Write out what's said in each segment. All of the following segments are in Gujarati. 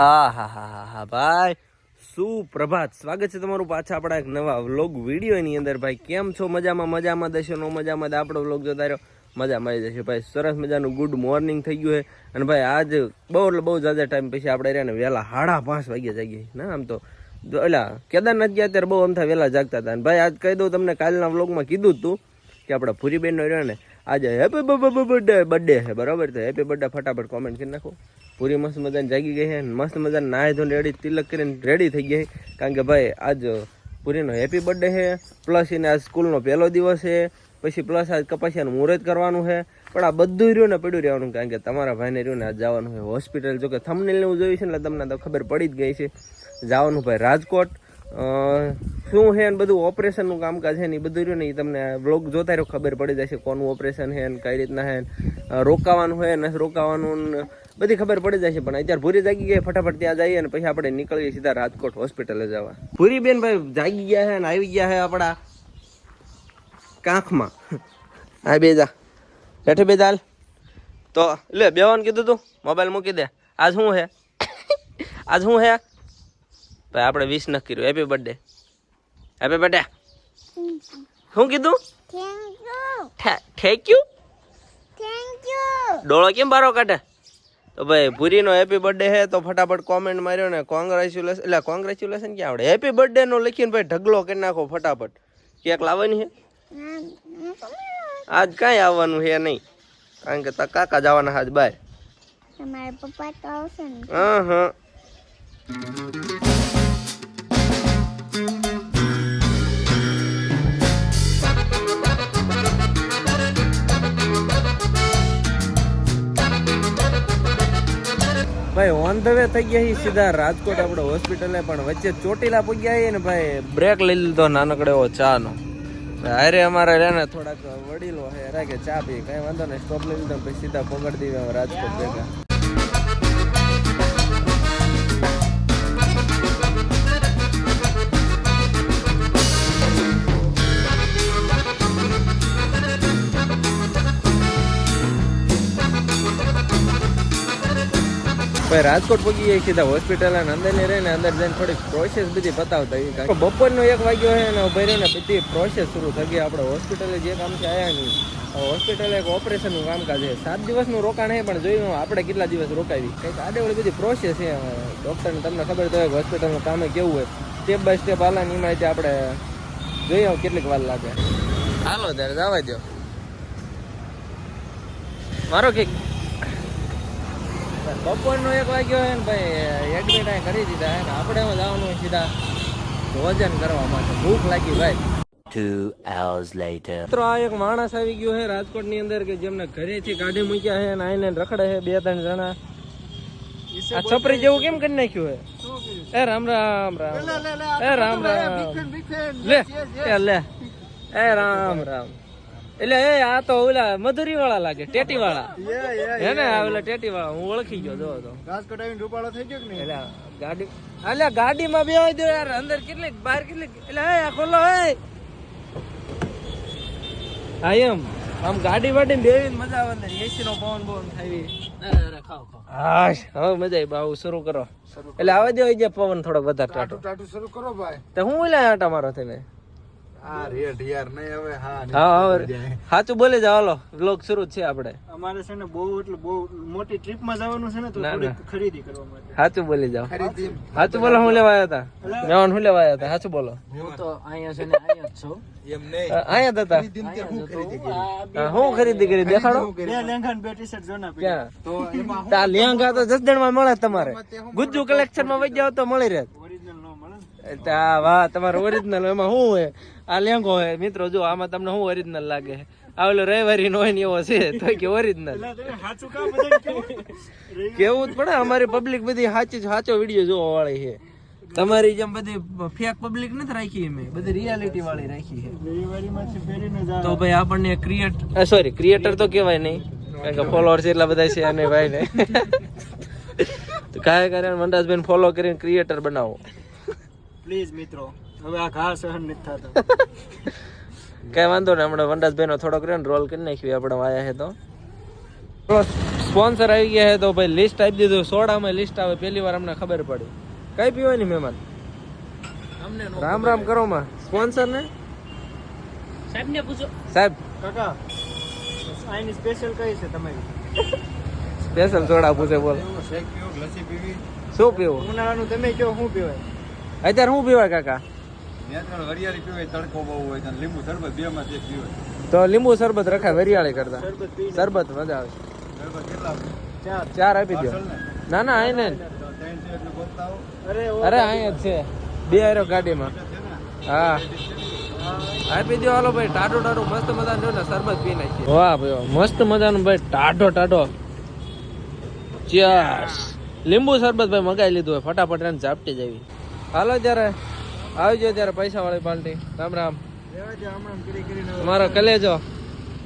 આ હા હા હા હા ભાઈ. સુપ્રભાત. સ્વાગત છે તમારું પાછા આપણા એક નવા વ્લોગ વિડીયોની અંદર. ભાઈ, કેમ છો? મજામાં મજામાં દેશો નો મજામાં આપણો વ્લોગ જોતા રહ્યો. મજા મળી જશે ભાઈ. સરસ મજાનું ગુડ મોર્નિંગ થઈ ગયું છે. અને ભાઈ, આજ બહુ એટલે બહુ જાજા ટાઈમ પછી આપણે રહ્યા ને વહેલા સાડા પાંચ વાગ્યા જાગીએ. ના, આમ તો. એટલે કેદારનાથ ગયા ત્યારે બહુ અમથા વહેલા જાગતા હતા. અને ભાઈ, આજ કહી દઉં તમને, કાલના વ્લોગમાં કીધું હતું કે આપણા ભૂરીબેનનો રહ્યો ને, આજે હેપી બર્થડે બર્થડે છે, બરાબર તો હેપી બર્થડે ફટાફટ કોમેન્ટ કરી નાખો. પૂરી મસ્ત મજાની જાગી ગઈ છે મસ્ત મજાને નાહી ધોઈને રેડી તિલક કરીને રેડી થઈ ગઈ કારણ કે ભાઈ, આજ પૂરીનો હેપી બર્થડે છે. પ્લસ એને આજ સ્કૂલનો પહેલો દિવસ છે. પછી પ્લસ આજ કપાસિયાનું મુહૂર્ત કરવાનું છે. પણ આ બધું રહ્યું ને પડ્યું રહેવાનું. કારણ કે તમારા ભાઈને રહ્યું ને આજ જવાનું છે હોસ્પિટલ જો કે થમનેલ હું જોયું છે એટલે તમને તો ખબર પડી જ ગઈ છે. જવાનું ભાઈ રાજકોટ. શું છે ને બધું ઓપરેશનનું કામકાજ છે ને એ બધું રહ્યું ને એ તમને બ્લોગ જોતા રહ્યો, ખબર પડી જશે કોનું ઓપરેશન છે ને કઈ રીતના છે રોકાવાનું છે ને રોકાવાનું બધી ખબર પડી જશે પણ અત્યારે ભૂરી જાગી ગયા ફટાફટ ત્યાં જઈએ અને પછી આપણે નીકળીએ સીધા રાજકોટ હોસ્પિટલે જવા. ભૂરી બેન ભાઈ જાગી ગયા છે અને આવી ગયા છે આપણા કાંખમાં. હા બે જા. હેઠે બે તો લે બેવાનું કીધું તું મોબાઈલ મૂકી દે. આજ શું છે આજ શું છે ભાઈ આપણે વિશ ન કર્યું. હેપી બર્થડે હેપી બર્થડે શું કીધું. થેન્ક યુ ડોળો કેમ બારો કાઢે? તો ભાઈ ભૂરીનો હેપી બર્થડે હે તો ફટાફટ કોમેન્ટ માર્યો ને કોંગ્રેચ્યુલેશન એટલે કોંગ્રેચ્યુલેશન ક્યાં આવડે? હેપી બર્થડે નો લખીને ભાઈ ઢગલો કરી નાખો ફટાફટ. કેક લાવવાની છે આજ કાંઈ આવવાનું છે નહીં. કારણ કે તા કાકા જવાના હાજ બાય તમારા પપ્પા તો આવશે ને. હા હા. ભાઈ ઓન ધ વે થઈ ગયા છીએ સીધા રાજકોટ આપણે હોસ્પિટલે પણ વચ્ચે ચોટીલા પગ્યા ને ભાઈ બ્રેક લઈ લીધો નાનકડો એવો ચા નો અરે અમારે રે ને થોડાક વડીલો હે કે ચા પી, કઈ વાંધો નહીં સ્ટોપ લઈ લીધો પછી સીધા પકડી દીધો રાજકોટ ભેગા. ભાઈ, રાજકોટ પગી જાય સીધા હોસ્પિટલ અને અંદરની રહીને અંદર જઈને થોડીક પ્રોસેસ બધી બતાવતા કારણ બપોરનો એક વાગ્યો છે ને ઊભી રહીને બધી પ્રોસેસ શરૂ થઈ ગઈ. આપણે હોસ્પિટલે જે કામથી આવ્યા નહીં. હોસ્પિટલ એક ઓપરેશનનું કામકાજ છે. સાત દિવસનું રોકાણ છે પણ જોયું આપણે કેટલા દિવસ રોકાવી? કંઈક આડેવડી બધી પ્રોસેસ છે. ડૉક્ટરને તમને ખબર તો હોય હોસ્પિટલનું કામ કેવું હોય. સ્ટેપ બાય સ્ટેપ હાલાની એમાં આપણે જોઈએ કેટલીક વાર લાગે. હાલો ત્યારે જવા દો મારો કે બપોરનો એક વાગ્યો હોય ને ભાઈ એડમિટ અહીં કરી દીધા હે ને આપણે એમાં જવાનું હોય સીધા ભોજન કરવા માટે. ભૂખ લાગી ભાઈ. Two hours later. મિત્રો આ એક માણસ આવી ગયો છે રાજકોટની અંદર કે જેમને ઘરેથી કાઢી મૂક્યા છે અને આઈને રખડે છે બે ત્રણ જણા. આ છપરી જેવું કેમ કરી નાખ્યું હે? એ રામ રામ રામ. એ રામ રામ. લે એ લે. એ રામ રામ. એટલે એ આ તો ઓલા મધુરી વાળા લાગે ટેટી વાળા હે ને આ ઓલા ટેટી વાળા હું ઓળખી ગયો જોવો તો. ઘાસ આવીને રૂપાળો થઈ ગયો કે નહીં? એટલે ગાડી એટલે ગાડીમાં બેવાય દો યાર અંદર કેટલી બહાર કેટલી એટલે હે આ ખોલો હે. હા એમ આમ ગાડી વાડી બેવીને મજા આવે અંદર એસી નો પવન પવન થાય હા હવે મજા આવી શરૂ કરો. એટલે આવે દો પવન થોડો વધારે ટાટું ટાટુ. શરૂ કરો ભાઈ. તો હું ઓલા આટા મારો થઈને સાચું બોલી જાવ હાલો વ્લોગ શરૂ છે આપણે. અમારે છે ને બહુ એટલે બહુ મોટી ટ્રીપમાં જવાનું છે ને તો ના, થોડી ના. ખરીદી કરવા માટે. સાચું બોલી જાવ સાચું બોલો હું લેવા આવ્યા હતા? મેવાન હું લેવા આવ્યા હતા? સાચું બોલો. હું તો અહીંયા છે ને જ છું. હું ખરીદી કરી? હા, હું ખરીદી કરી દેખાડો. લેંઘા તો જસદણમાં મળે તમારે. ગુજ્જુ કલેક્શનમાં વઈ જાવ તો મળી રહે ઓરિજિનલ નો મળે ને તા વાહ તમારે ઓરિજિનલ એમાં શું હોય? આ લેંગો હોય. મિત્રો જો આમાં તમને શું ઓરિજિનલ લાગે? આ ઓલો રવિવારી નો હોય ને એવો છે તો કે ઓરિજિનલ કેવું જ પડે અમારી પબ્લિક બધી સાચી સાચો વીડિયો જોવા વાળી છે. તમારી જેમ બધી ફેક પબ્લિક નથી રાખી મેં બધી રિયાલિટી વાળી રાખી છે. તો ભાઈ આપણને ક્રિએટ સોરી ક્રિએટર તો કહેવાય નહીં. કારણ કે ફોલોઅર્સ એટલા બધા છે અને ભાઈ ને તો કાંઈ કરે મંડાસબેન ફોલો કરીને ક્રિએટર બનાવો. પ્લીઝ મિત્રો હવે આ ઘા સહન નથી થતો. કઈ વાંધો નહીં હમણાં વનરાજભાઈ નો થોડોક રહ્યો રોલ કરી નાખ્યું આપણે વાયા હે તો. સ્પોન્સર આવી ગયા હે તો ભાઈ લિસ્ટ આપી દીધું સોડામાં લિસ્ટ આવે પહેલી વાર અમને ખબર પડી. કઈ પીવાની મહેમાન? અમને રામ રામ કરો માં સ્પોન્સર ને? સાહેબ ને પૂછો. સાહેબ. કાકા આની સ્પેશિયલ કઈ છે તમારી? સ્પેશિયલ સોડા પૂછે બોલ. શેક પીવું કે લસ્સી પીવી? શું પીવું? ઉનાળાનું તમે કયો શું પીવાય? અત્યારે શું પીવાય કાકા? વરિયાળી પીવાય તડકો બહુ હોય તો લીંબુ શરબત બે માંથી પીવાય. તો લીંબુ શરબત રખાય વરિયાળી કરતા. શરબત મજા આવે. શરબત કેટલા ચાર. ચાર આપી દો ના? ના અહીં ને. તો ત્રણ છે એટલે ગોતતા આવો. અરે અરે અહીંયા જ છે. બે આરો ગાડીમાં. હા. આપી દો હાલો ભાઈ ટાઢો ટાઢો મસ્ત મજાનું ને શરબત પી નાખીએ. વાહ ભાઈ. મસ્ત મજાનું ભાઈ ટાટો ટાઢો. ચિયર્સ લીંબુ શરબત ભાઈ મગાઈ લીધું હોય ફટાફટ એને ઝાપટી જવી હાલો ત્યારે આવજો ત્યારે પૈસા વાળી પાર્ટી. રામ રામ. તમારો કલેજો.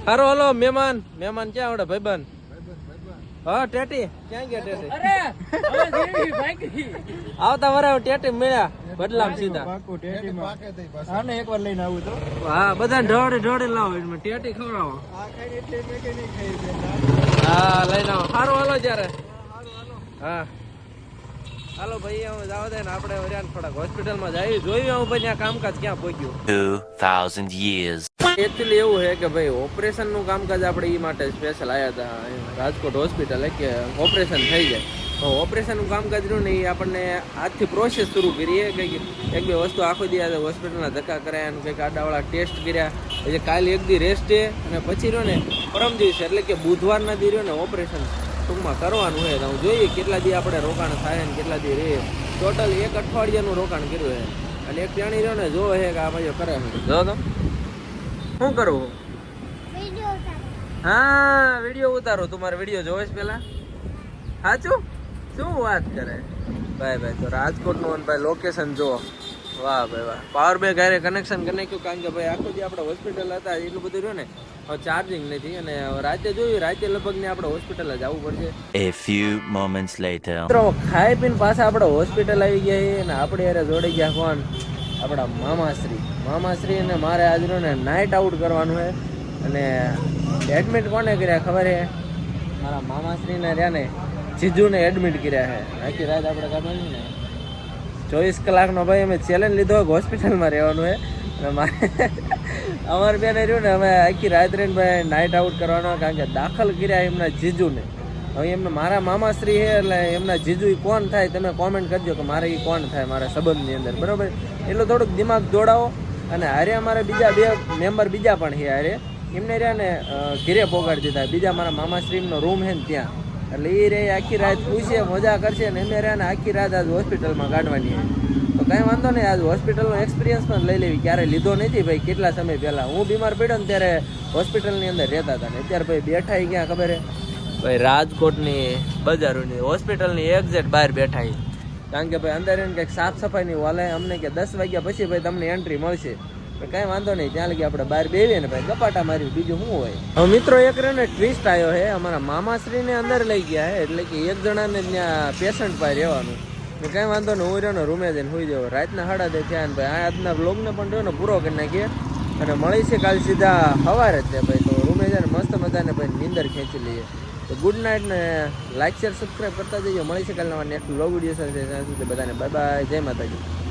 હારો હલો મહેમાન. મહેમાન ક્યાં આવડે? ભાઈબંધ. હા ટેટી. ક્યાં ગયા ટેટી? આવતા વરે ટેટી મળ્યા. બદલામ સીધા. આને એકવાર લઈને આવું તો. હા બધા ઢોળે ઢોળે લાવો એમાં ટેટી ખવડાવો. હા લઈને આવો. સારું હાલો ત્યારે હા. હાલો ભાઈ અમે જાવ દે ને આપણે હરિયાણ થોડાક હોસ્પિટલમાં જઈએ જોઈએ હું ભાઈ ત્યાં કામકાજ ક્યાં પહોંચ્યું? 2,000 years. એકચ્યુઅલી એવું છે કે ભાઈ ઓપરેશનનું કામકાજ આપણે એ માટે સ્પેશિયલ આવ્યા હતા રાજકોટ હોસ્પિટલ કે ઓપરેશન થઈ જાય. તો ઓપરેશનનું કામકાજ રહ્યું ને એ આપણને આજથી પ્રોસેસ શરૂ કરીએ કંઈક એક બે વસ્તુ આખો દી આજે હોસ્પિટલના ધક્કા કરાયા અને કંઈક આડાવાળા ટેસ્ટ કર્યા. એટલે કાલે એક દી રેસ્ટ છે અને પછી રહ્યો ને પરમ દિવસે એટલે કે બુધવારના દી રહ્યો ને ઓપરેશન ટૂંકમાં કરવાનું હોય તો હું જોઈએ કેટલા દી આપણે રોકાણ થાય ને કેટલા દી રહે. ટોટલ એક અઠવાડિયાનું રોકાણ કર્યું છે. અને એક જાણી રહ્યો ને જોવે છે કે આ ભાઈઓ કરે છે. જો તો. શું કરવું? હા વીડિયો ઉતારો. તું મારો વીડિયો જોવે છે પેલા? સાચું? શું વાત કરે? ભાઈ ભાઈ તો રાજકોટનું ભાઈ લોકેશન જો વાહ ભાઈ વાહ. પાવર બેંક હારે કનેક્શન કરી નાખ્યું કારણ કે ભાઈ આખો જે આપણે હોસ્પિટલ હતા એટલું બધું રહ્યું ને ચાર્જિંગ નથી અને રાતે જોયું રાતે લગભગ ને આપણે હોસ્પિટલ જ આવવું પડશે. એ ફ્યુ મોમેન્ટ્સ લેટર મિત્રો ખાઈ પીને પાછા આપણે હોસ્પિટલ આવી ગયા અને આપણે યારે જોડી ગયા કોણ? આપણા મામાશ્રી. મામાશ્રી અને મારે આજ ને નાઇટ આઉટ કરવાનું છે. અને એડમિટ કોને કર્યા ખબર છે? મારા મામાશ્રીને રહ્યા ને જીજુને એડમિટ કર્યા છે. આખી રાત આપણે કાઢવાની ને. ચોવીસ કલાકનો ભાઈ અમે ચેલેન્જ લીધો હોય હોસ્પિટલમાં રહેવાનું છે. અને મારે અમારે બેને રહ્યું ને, અમે આખી રાત ભાઈ નાઇટ આઉટ કરવાનો, કારણ કે દાખલ કર્યા એમના જીજુને. હવે એમને મારા મામાશ્રી છે, એટલે એમના જીજુ એ કોણ થાય તમે કોમેન્ટ કરજો કે મારે એ કોણ થાય મારા સંબંધની અંદર, બરાબર? એટલું થોડુંક દિમાગ દોડાવો. અને હારે અમારે બીજા બે મેમ્બર બીજા પણ છે હારે. એમને રહ્યા ને ઘીરે પોગાડી દીધા. બીજા મારા મામાશ્રીનો રૂમ છે ને ત્યાં. એટલે એ રે આખી રાત પૂછે મજા કરશે ને એમને રહ્યા આખી રાત આજ હોસ્પિટલમાં કાઢવાની તો કાંઈ વાંધો નહીં આજ હોસ્પિટલનો એક્સપિરિયન્સ પણ લઈ લેવી. ક્યારે લીધો નથી ભાઈ કેટલા સમય પહેલાં. હું બીમાર પડ્યો ને ત્યારે હોસ્પિટલની અંદર રહેતા હતા ને. અત્યારે ભાઈ બેઠા ક્યાં ખબર હે? ભાઈ રાજકોટની બજારોની હોસ્પિટલની એક્ઝેટ બહાર બેઠા કારણ કે ભાઈ અંદર એને કંઈક સાફ સફાઈની વાલે અમને કે દસ વાગ્યા પછી ભાઈ તમને એન્ટ્રી મળશે. કાંઈ વાંધો નહીં, ત્યાં લગી આપણે બહાર બેવીએ ને ભાઈ કપાટા મારી બીજું શું હોય? હવે મિત્રો એક રે ને ટ્વિસ્ટ આવ્યો છે, અમારા મામાશ્રીને અંદર લઈ ગયા છે, એટલે કે એક જણાને ત્યાં પેશન્ટ પાસે રહેવાનું. કાંઈ વાંધો નહીં, હું રહ્યો રૂમે જઈને હોઈ જવો. રાતના સાડા દે થયા ને ભાઈ આજના બ્લોગને પણ રહ્યો ને પૂરો કરી નાખીએ. અને મળી છે કાલ સીધા સવારે જ ભાઈ, તો રૂમે જઈને મસ્ત મજાને ભાઈ નીંદર ખેંચી લઈએ. તો ગુડ નાઇટ ને લાઇક શેર સબસ્ક્રાઈબ કરતા જઈએ. મળી છે કાલ નેક્સ્ટ બ્લોગ વીડિયો સાથે. ત્યાં સુધી બધાને બાય બાય જય માતાજી.